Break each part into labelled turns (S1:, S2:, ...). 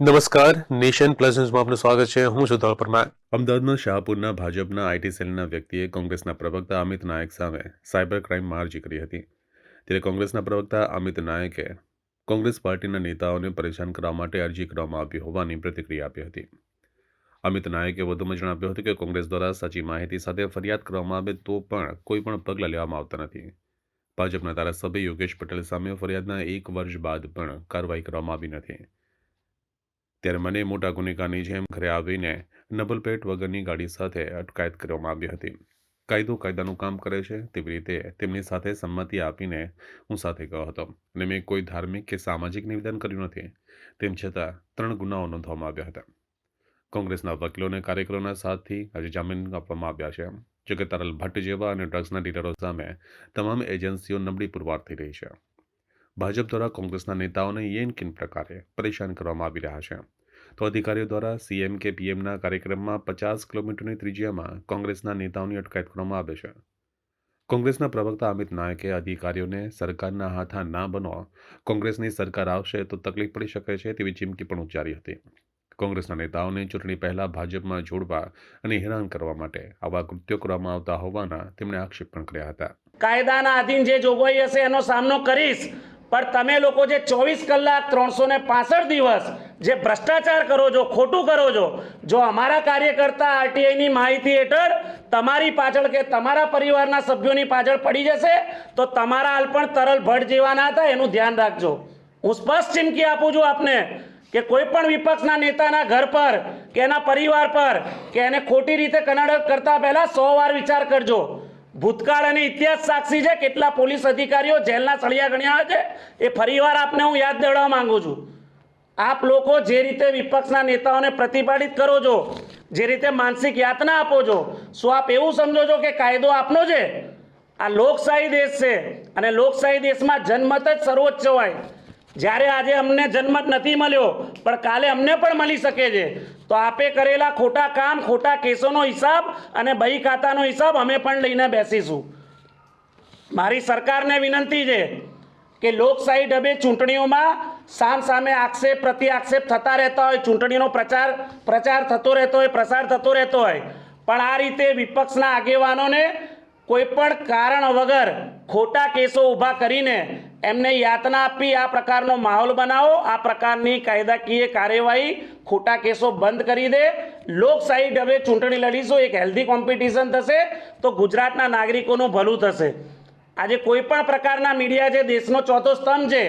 S1: નમસ્કાર, nation plus ન્યૂઝમાં આપનું સ્વાગત છે. હું છું ધોળ પરમાર. અમદાવાદમાં શાહપુરના ભાજપના આઈટી સેલના વ્યક્તિએ કોંગ્રેસના પ્રવક્તા અમિત નાયક સામે સાયબર ક્રાઇમમાં અરજી કરી હતી. ત્યારે કોંગ્રેસના પ્રવક્તા અમિત નાયકે કોંગ્રેસ પાર્ટીના નેતાઓને પરેશાન કરવા માટે અરજી કરવામાં આવી હોવાની પ્રતિક્રિયા આપી હતી. અમિત નાયકે વધુમાં જણાવ્યું હતું કે કોંગ્રેસ દ્વારા સાચી માહિતી સાથે ફરિયાદ કરવામાં આવે તો પણ કોઈ પણ પગલાં લેવામાં આવતા નથી. ભાજપના ધારાસભ્ય યોગેશ પટેલ સામે ફરિયાદના એક વર્ષ બાદ પણ કાર્યવાહી કરવામાં આવી નથી. ત્યારે મને મોટા ગુનેગારની જેમ ઘરે આવીને નબલપેટ વગરની ગાડી સાથે અટકાયત કરવામાં આવી હતી. કાયદો કાયદાનું કામ કરે છે તેવી રીતે તેમની સાથે સંમતિ આપીને હું સાથે ગયો હતો અને મેં કોઈ ધાર્મિક કે સામાજિક નિવેદન કર્યું નથી. તેમ છતાં ત્રણ ગુનાઓ નોંધવામાં આવ્યા હતા. કોંગ્રેસના વકીલોને કાર્યકરોના સાથથી આજે જામીન આપવામાં આવ્યા છે. જોકે તરલ ભટ્ટ જેવા અને ડ્રગ્સના ડીલરો સામે તમામ એજન્સીઓ નબળી પુરવાર થઈ રહી છે. ભાજપ દ્વારા કોંગ્રેસના નેતાઓને યેનકિન પ્રકારે પરેશાન કરવામાં આવી રહ્યા છે. તો અધિકારીઓ દ્વારા સીએમ કે પીએમના કાર્યક્રમમાં પચાસ કિલોમીટરની ત્રિજ્યામાં કોંગ્રેસના નેતાઓની અટકાયત કરવામાં આવે છે. કોંગ્રેસના પ્રવક્તા અમિત નાયકે અધિકારીઓને સરકારના હાથા ના બનો કોંગ્રેસની સરકાર આવશે તો તકલીફ પડી શકે છે તેવી ચીમકી પણ ઉચ્ચારી હતી. કોંગ્રેસના નેતાઓને ચૂંટણી પહેલા ભાજપમાં જોડવા અને હેરાન કરવા માટે આવા કૃત્યો કરવામાં આવતા હોવાના તેમણે આક્ષેપ પણ કર્યા હતા.
S2: કાયદાના આધીન જે જોગવાઈ હશે એનો સામનો કરીશ. પણ તમે લોકો જે ચોવીસ કલાક ત્રણસો ને પાસઠ દિવસ જે ભ્રષ્ટાચાર કરો છો, ખોટું કરો છો, જો અમારા કાર્યકર્તા આરટીઆઈની માહિતી હેઠળ તમારી પાછળ કે તમારા પરિવારના સભ્યોની પાછળ પડી જશે, તો તમારા હાલ પણ તરલ ભટ્ટ જેવા ના હતા એનું ધ્યાન રાખજો. હું સ્પષ્ટ ચીમકી આપું છું આપને કે કોઈ પણ વિપક્ષના નેતાના ઘર પર કે એના પરિવાર પર કે એને ખોટી રીતે કન્નડ કરતા પહેલા સો વાર વિચાર કરજો. ભૂતકાળ અને ઇતિહાસ સાક્ષી છે કેટલા પોલીસ અધિકારીઓ જેલના સળિયા ગણ્યા છે? એ ફરીવાર આપને હું યાદ દેવડાવવા માંગુ છું. આપ લોકો જે રીતે વિપક્ષના નેતાઓને પ્રતિપાદિત કરો છો, જે રીતે માનસિક યાતના આપો છો શું આપ એવું સમજો છો કે કાયદો આપનો છે? આ લોકશાહી દેશ છે અને લોકશાહી દેશમાં જનમત જ સર્વોચ્ચ હોય. જ્યારે આજે અમને જન્મત નથી મળ્યો, પણ કાલે અમને પણ મળી શકે છે. તો આપે કરેલા ખોટા કામ, ખોટા કેસોનો હિસાબ અને બહી ખાતાનો હિસાબ અમે પણ લઈને બેસીશું. મારી સરકારને વિનંતી છે કે લોકશાહી ઢબે ચૂંટણીઓમાં સામ સામે આક્ષેપ પ્રતિ આક્ષેપ થતા રહેતા હોય, ચૂંટણીનો પ્રચાર પ્રચાર થતો રહેતો હોય, પ્રસાર થતો રહેતો હોય. પણ આ રીતે વિપક્ષના આગેવાનોને કોઈ પણ કારણ વગર ખોટા કેસો ઊભા કરીને એમને યાતના આપી આ પ્રકારનો માહોલ બનાવો, આ પ્રકારની કાયદાકીય કાર્યવાહી ખોટા કેસો બંધ કરી દે. લોકશાહી ઢબે ચૂંટણી લડીશું, એક હેલ્ધી કોમ્પિટિશન થશે તો ગુજરાતના નાગરિકોનું ભલું થશે. આજે કોઈ પણ પ્રકારના મીડિયા જે દેશનો ચોથો સ્તંભ છે,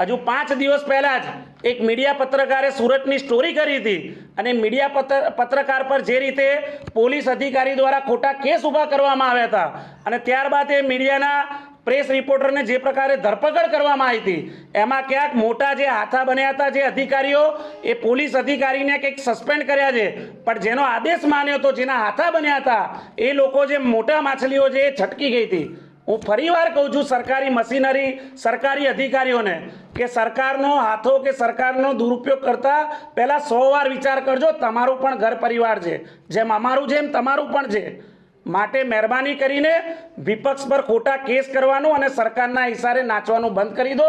S2: હજુ પાંચ દિવસ પહેલાં જ એક મીડિયા પત્રકારે સુરતની સ્ટોરી કરી હતી અને મીડિયા પત્ર, પત્રકાર પર જે રીતે પોલીસ અધિકારી દ્વારા ખોટા કેસ ઊભા કરવામાં આવ્યા હતા અને ત્યારબાદ એ મીડિયાના પ્રેસ રિપોર્ટરને જે પ્રકારે ધરપકડ કરવામાં આવી હતી, એમાં ક્યાંક મોટા જે હાથા બન્યા હતા, જે અધિકારીઓ, એ પોલીસ અધિકારીને કંઈક સસ્પેન્ડ કર્યા છે. પણ જેનો આદેશ માન્યો હતો, જેના હાથા બન્યા હતા, એ લોકો જે મોટા માછલીઓ છે, એ છટકી ગઈ હતી. હું ફરીવાર કહું છું, સરકારી મશીનરી, સરકારી અધિકારીઓને કે સરકારનો હાથો કે સરકારનો દુરુપયોગ કરતા પહેલાં સો વાર વિચાર કરજો, તમારું પણ ઘર પરિવાર છે. જેમ અમારું છે, એમ તમારું પણ છે. માટે મહેરબાની કરીને વિપક્ષ પર ખોટા કેસ કરવાનું અને સરકારના ઇશારે નાચવાનું બંધ કરી દો.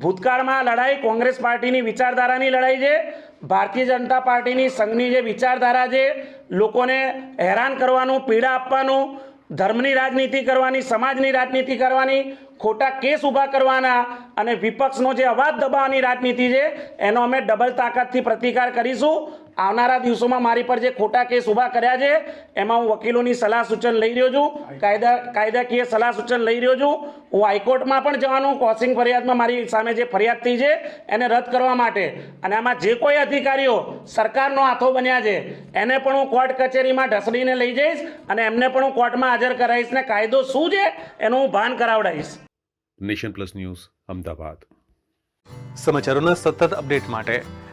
S2: ભૂતકાળમાં લડાઈ કોંગ્રેસ પાર્ટીની વિચારધારાની લડાઈ છે. ભારતીય જનતા પાર્ટીની સંઘની જે વિચારધારા છે, લોકોને હેરાન કરવાનું, પીડા આપવાનું, ધર્મની રાજનીતિ કરવાની, સમાજની રાજનીતિ કરવાની, ખોટા કેસ ઊભા કરવાના અને વિપક્ષનો જે અવાજ દબાવવાની રાજનીતિ છે, એનો અમે ડબલ તાકાતથી પ્રતિકાર કરીશું. આવનારા દિવસોમાં મારી પર જે ખોટા કેસ ઊભા કર્યા છે એમાં હું વકીલોની સલાહ સૂચન લઈ રહ્યો છું કાયદા કાયદાકીય સલાહ સૂચન લઈ રહ્યો છું. હું હાઈકોર્ટમાં પણ જવાનું ક્રોસિંગ ફરિયાદમાં મારી સામે જે ફરિયાદ થઈ છે એને રદ કરવા માટે. અને આમાં જે કોઈ અધિકારીઓ સરકારનો હાથો બન્યા છે એને પણ હું કોર્ટ કચેરીમાં ઢસડીને લઈ જઈશ અને એમને પણ હું કોર્ટમાં હાજર કરાવીશ ને કાયદો શું છે એનું હું ભાન કરાવડાવીશ.
S1: Nation plus news Ahmedabad.
S3: સમાચારોના સતત અપડેટ માટે